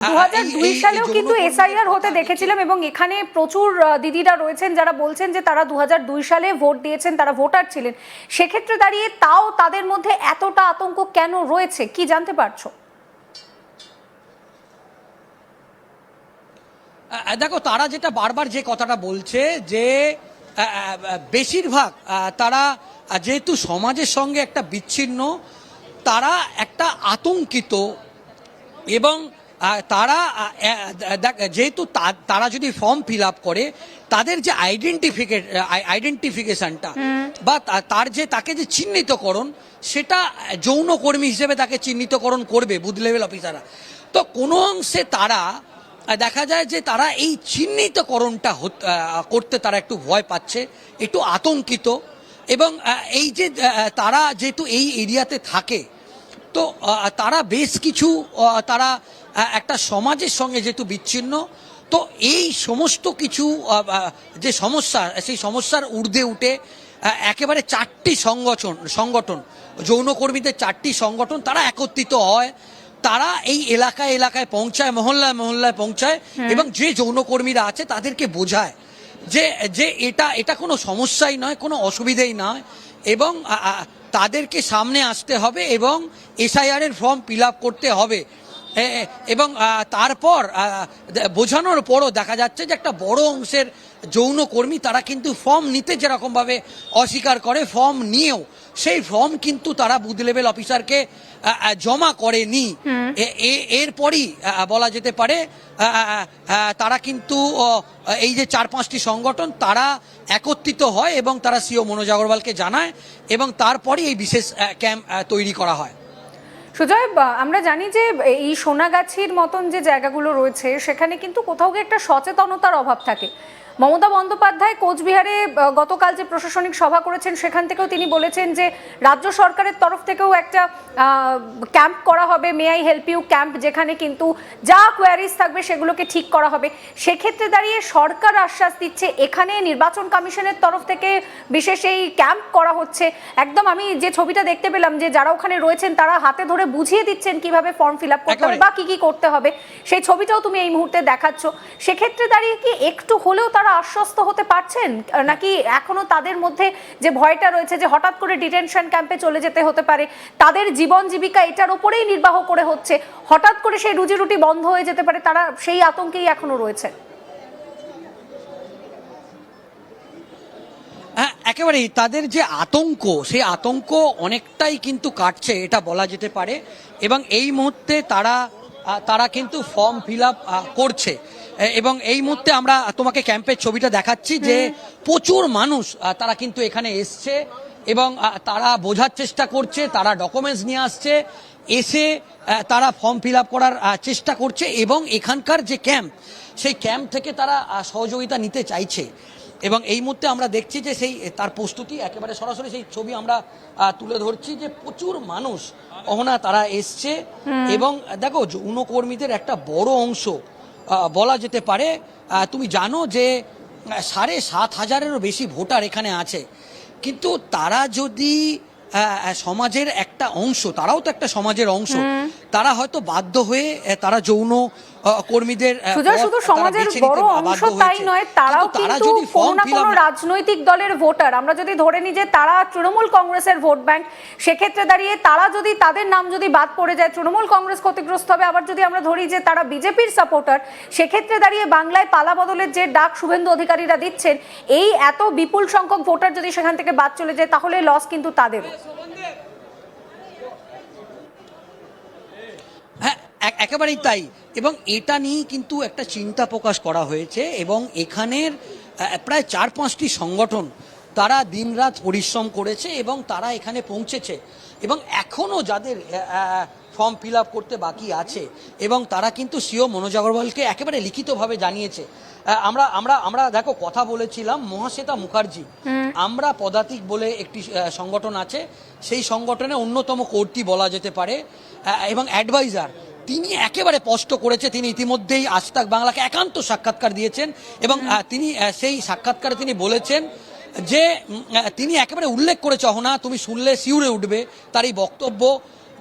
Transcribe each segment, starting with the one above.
দু সালেও কিন্তু এসআইআর হতে দেখেছিলাম এবং এখানে প্রচুর দিদিরা রয়েছেন যারা বলছেন যে তারা দু দুই সালে ভোট দিয়েছেন তারা ভোটার ছিলেন। সেক্ষেত্রে দাঁড়িয়ে তাও তাদের মধ্যে এতটা আতঙ্ক কেন রয়েছে? কি জানতে পারছ? দেখো তারা যেটা বারবার যে কথাটা বলছে যে বেশিরভাগ তারা যেহেতু সমাজের সঙ্গে একটা বিচ্ছিন্ন তারা একটা আতঙ্কিত এবং তারা দেখ- যেহেতু তারা যদি ফর্ম ফিল আপ করে তাদের যে আইডেন্টিফিকে আইডেন্টিফিকেশনটা বা তার যে তাকে যে চিহ্নিতকরণ সেটা যৌনকর্মী হিসেবে তাকে চিহ্নিতকরণ করবে বুথ লেভেল অফিসাররা তো কোনো অংশে তারা দেখা যায় যে তারা এই চিহ্নিতকরণটা করতে তারা একটু ভয় পাচ্ছে একটু আতঙ্কিত এবং এই যে তারা যেহেতু এই এরিয়াতে থাকে তো তারা বেশ কিছু তারা একটা সমাজের সঙ্গে যেহেতু বিচ্ছিন্ন তো এই সমস্ত কিছু যে সমস্যা সেই সমস্যার ঊর্ধ্বে উঠে একেবারে চারটি সংগঠন সংগঠন যৌনকর্মীদের চারটি সংগঠন তারা একত্রিত হয় তারা এই এলাকায় এলাকায় পৌঁছায় মহল্লায় মহল্লায় পৌঁছায় এবং যে যৌনকর্মীরা আছে তাদেরকে বোঝায় যে যে এটা এটা কোনো সমস্যাই নয় কোনো অসুবিধেই নয় এবং তাদেরকে সামনে আসতে হবে এবং এসআইআর এর ফর্ম ফিল আপ করতে হবে। এবং তারপর বোঝানোর পরও দেখা যাচ্ছে যে একটা বড় অংশের যৌনকর্মী তারা কিন্তু ফর্ম নিতে যেরকমভাবে অস্বীকার করে ফর্ম নিয়েও। সেই ফর্ম কিন্তু তারা বুথ লেভেল অফিসারকে জমা করেনি। এরপরই বলা যেতে পারে তারা কিন্তু এই যে চার পাঁচটি সংগঠন তারা একত্রিত হয় এবং তারা সিও মনোজ আগরওয়ালকে জানায় এবং তারপরই এই বিশেষ ক্যাম্প তৈরি করা হয়। সুজয় আমরা জানি যে এই সোনাগাছির মতন যে জায়গাগুলো রয়েছে, সেখানে কিন্তু কোথাও গিয়ে একটা সচেতনতার অভাব থাকে। মমতা বন্দ্যোপাধ্যায় কোচবিহারে গতকাল যে প্রশাসনিক সভা করেছেন সেখান থেকেও তিনি বলেছেন যে রাজ্য সরকারের তরফ থেকেও একটা ক্যাম্প করা হবে may I help you camp যেখানে কিন্তু যা কোয়ারিজ থাকবে সেগুলোকে ঠিক করা হবে। সেক্ষেত্রে দাঁড়িয়ে সরকার আশ্বাস দিচ্ছে এখানে নির্বাচন কমিশনের তরফ থেকে বিশেষ এই ক্যাম্প করা হচ্ছে। একদম আমি যে ছবিটা দেখতে পেলাম যে যারা ওখানে রয়েছেন তারা হাতে ধরে বুঝিয়ে দিচ্ছেন কীভাবে ফর্ম ফিল আপ করতে হবে বা কি কি করতে হবে। সেই ছবিটাও তুমি এই মুহূর্তে দেখাচ্ছ। সেক্ষেত্রে দাঁড়িয়ে কি একটু হলেও তারা আশ্বস্ত হতে পারছেন? নাকি এখনও তাদের মধ্যে যে ভয়টা রয়েছে যে হঠাৎ করে ডিটেনশন ক্যাম্পে চলে যেতে হতে পারে, তাদের জীবন জীবিকা এটার উপরেই নির্বাহ করে হচ্ছে, হঠাৎ করে সেই রুজি রুটি বন্ধ হয়ে যেতে পারে, তারা সেই আতঙ্কেই এখনও রয়েছে? হ্যাঁ একেবারেই তাদের যে আতঙ্ক, সেই আতঙ্ক অনেকটাই কিন্তু কাটছে, এটা বলা যেতে পারে। এবং এই মুহূর্তে তারা তারা কিন্তু ফর্ম ফিল করছে। এবং এই মুহূর্তে আমরা তোমাকে ক্যাম্পের ছবিটা দেখাচ্ছি যে প্রচুর মানুষ তারা কিন্তু এখানে এসছে এবং তারা বোঝার চেষ্টা করছে তারা ডকুমেন্টস নিয়ে আসছে এসে তারা ফর্ম ফিল আপ করার চেষ্টা করছে এবং এখানকার যে ক্যাম্প সেই ক্যাম্প থেকে তারা সহযোগিতা নিতে চাইছে। এবং এই মুহূর্তে আমরা দেখছি যে সেই তার প্রস্তুতি একেবারে সরাসরি সেই ছবি আমরা তুলে ধরছি যে প্রচুর মানুষ অহনা তারা এসছে এবং দেখো যৌনকর্মীদের একটা বড় অংশ। বলা যেতে পারে তুমি জানো যে সাড়ে সাত হাজারেরও বেশি ভোটার এখানে আছে। কিন্তু তারা যদি সমাজের একটা অংশ তারাও তো একটা সমাজের অংশ তারা হয়তো বাধ্য হয়ে তারা যৌন কর্মীদের সুজয় শুধু সমাজের বড় অংশ তাই নয় তারাও কিন্তু কোনো না কোনো রাজনৈতিক দলের ভোটার আমরা যদি ধরে নিই যে তারা তৃণমূল কংগ্রেসের ভোট ব্যাংক সেক্ষেত্রে দাঁড়িয়ে তারা যদি তাদের নাম যদি বাদ পড়ে যায় তৃণমূল কংগ্রেস ক্ষতিগ্রস্ত হবে। আবার যদি আমরা ধরি যে তারা বিজেপির সাপোর্টার সেক্ষেত্রে দাঁড়িয়ে বাংলায় পালা বদলের যে ডাক শুভেন্দু অধিকারীরা দিচ্ছেন এই এত বিপুল সংখ্যক ভোটার যদি সেখান থেকে বাদ চলে যায় তাহলে লস কিন্তু তাদেরও হ্যাঁ এক- একেবারেই তাই। এবং এটা নিয়েই কিন্তু একটা চিন্তা প্রকাশ করা হয়েছে এবং এখানের প্রায় চার পাঁচটি সংগঠন তারা দিনরাত পরিশ্রম করেছে এবং তারা এখানে পৌঁছেছে। এবং এখনও যাদের ফর্ম ফিল আপ করতে বাকি আছে এবং তারা কিন্তু সিও মনোজ আগরওয়ালকে একেবারে লিখিতভাবে জানিয়েছে। আমরা আমরা আমরা দেখো কথা বলেছিলাম মহাশ্বেতা মুখার্জি। আমরা পদাতিক বলে একটি সংগঠন আছে। সেই সংগঠনে অন্যতম কর্তৃ বলা যেতে পারে। এবং অ্যাডভাইজার। তিনি একেবারে স্পষ্ট করেছে তিনি ইতিমধ্যেই আজতাক বাংলাকে একান্ত সাক্ষাৎকার দিয়েছেন এবং তিনি সেই সাক্ষাৎকারে তিনি বলেছেন যে তিনি একেবারে উল্লেখ করেছে অহনা তুমি শুনলে শিউরে উঠবে তার এই বক্তব্য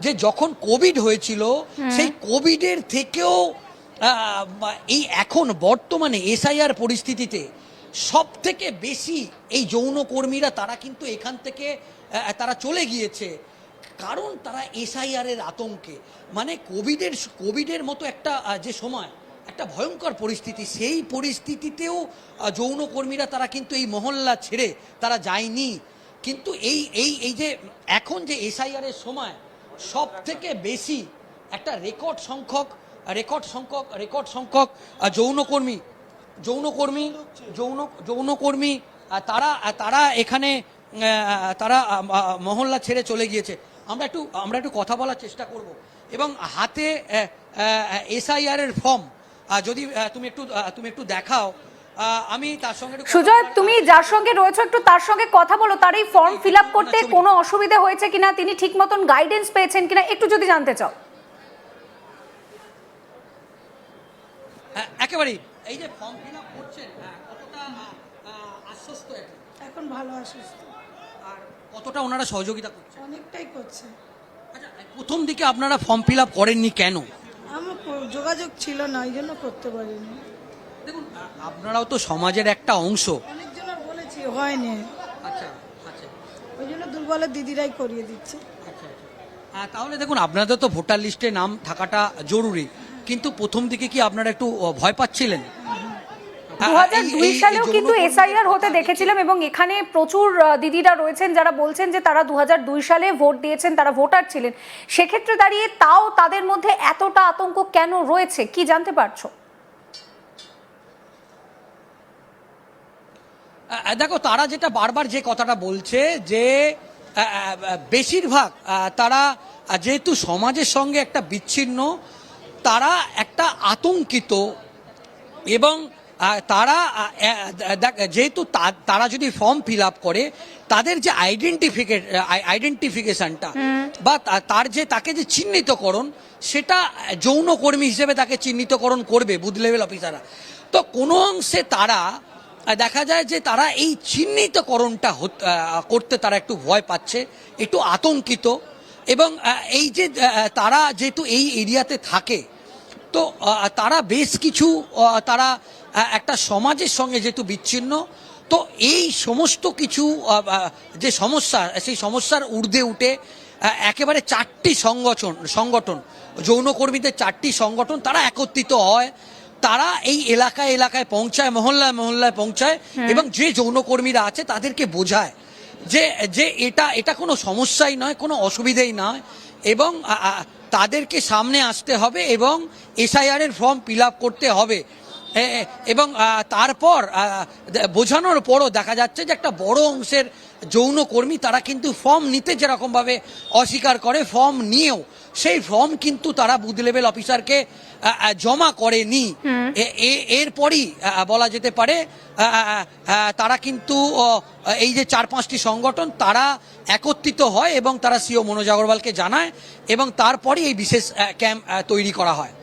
যে যখন কোভিড হয়েছিল সেই কোভিডের থেকেও এই এখন বর্তমানে এসআইআর পরিস্থিতিতে সব থেকে বেশি এই যৌনকর্মীরা তারা কিন্তু এখান থেকে তারা চলে গিয়েছে। কারণ তারা এসআইআরের আতঙ্কে। মানে কোভিডের কোভিডের মতো একটা যে সময়, একটা ভয়ঙ্কর পরিস্থিতি, সেই পরিস্থিতিতেও যৌনকর্মীরা তারা কিন্তু এই মহল্লা ছেড়ে তারা যায়নি। কিন্তু এই এই এই যে এখন যে এসআইআরের সময় সব থেকে বেশি একটা রেকর্ড সংখ্যক রেকর্ড সংখ্যক রেকর্ড সংখ্যক যৌনকর্মী যৌনকর্মী, যৌন, যৌনকর্মী তারা তারা এখানে তারা মহল্লা ছেড়ে চলে গিয়েছে। আমরা একটু আমরা একটু কথা বলার চেষ্টা করব। এবং হাতে এসআইআর এর ফর্ম যদি তুমি একটু তুমি একটু দেখাও আমি তার সঙ্গে সুজয় তুমি যার সঙ্গে রয়েছো একটু তার সঙ্গে কথা বলো তার এই ফর্ম ফিল আপ করতে কোনো অসুবিধা হয়েছে কিনা তিনি ঠিক মতন গাইডেন্স পেয়েছেন কিনা একটু যদি জানতে চাও। হ্যাঁ, একেবারেই। এই যে ফর্ম ফিল আপ করছেন কতটা আশ্বস্ত এখন? ভালো অসুস্থ আর কতটা ওনারা সহযোগিতা করছেন অনেকটাই করছে। আচ্ছা প্রথম দিকে আপনারা ফর্ম ফিল আপ করেননি কেন? আমার যোগাযোগ ছিল না ওই জন্য করতে পারিনি। দেখুন আপনারাও তো সমাজের একটা অংশ। অনেকজনের বলেছি হয়নি। আচ্ছা আচ্ছা। ওই জন্য দুর্বলের দিদিরাই করিয়ে দিচ্ছে। আচ্ছা আচ্ছা। তাহলে দেখুন আপনাদের তো ভোটার লিস্টে নাম থাকাটা জরুরি। কিন্তু প্রথম দিকে কি আপনারা একটু ভয় পাচ্ছিলেন? দু দুই সালেও কিন্তু এসআইআর হতে দেখেছিলাম এবং এখানে প্রচুর দিদিরা রয়েছেন যারা বলছেন যে তারা দু দুই সালে ভোট দিয়েছেন তারা ভোটার ছিলেন। সেক্ষেত্রে দাঁড়িয়ে তাও তাদের মধ্যে এতটা আতঙ্ক কেন রয়েছে? কি জানতে পারছ? দেখো তারা যেটা বারবার যে কথাটা বলছে যে বেশিরভাগ তারা যেহেতু সমাজের সঙ্গে একটা বিচ্ছিন্ন তারা একটা আতঙ্কিত এবং তারা দেখ- যেহেতু তারা যদি ফর্ম ফিল আপ করে তাদের যে আইডেন্টিফিকে আইডেন্টিফিকেশনটা বা তার যে তাকে যে চিহ্নিতকরণ সেটা যৌনকর্মী হিসেবে তাকে চিহ্নিতকরণ করবে বুথ লেভেল অফিসাররা তো কোনো অংশে তারা দেখা যায় যে তারা এই চিহ্নিতকরণটা করতে তারা একটু ভয় পাচ্ছে একটু আতঙ্কিত এবং এই যে তারা যেহেতু এই এরিয়াতে থাকে তো তারা বেশ কিছু তারা একটা সমাজের সঙ্গে যেহেতু বিচ্ছিন্ন তো এই সমস্ত কিছু যে সমস্যা সেই সমস্যার ঊর্ধ্বে উঠে একেবারে চারটি সংগঠন সংগঠন যৌনকর্মীদের চারটি সংগঠন তারা একত্রিত হয় তারা এই এলাকায় এলাকায় পৌঁছায় মহল্লায় মহল্লায় পৌঁছায় এবং যে যৌনকর্মীরা আছে তাদেরকে বোঝায় যে যে এটা এটা কোনো সমস্যাই নয় কোনো অসুবিধেই নয় এবং তাদেরকে সামনে আসতে হবে এবং এসআইআর এর ফর্ম ফিল আপ করতে হবে। এবং তারপর বোঝানোর পরও দেখা যাচ্ছে যে একটা বড় অংশের যৌনকর্মী তারা কিন্তু ফর্ম নিতে যেরকমভাবে অস্বীকার করে ফর্ম নিয়েও। সেই ফর্ম কিন্তু তারা বুথ লেভেল অফিসারকে জমা করেনি। এরপরই বলা যেতে পারে তারা কিন্তু এই যে চার পাঁচটি সংগঠন তারা একত্রিত হয় এবং তারা সিও মনোজ আগরওয়ালকে জানায় এবং তারপরই এই বিশেষ ক্যাম্প তৈরি করা হয়।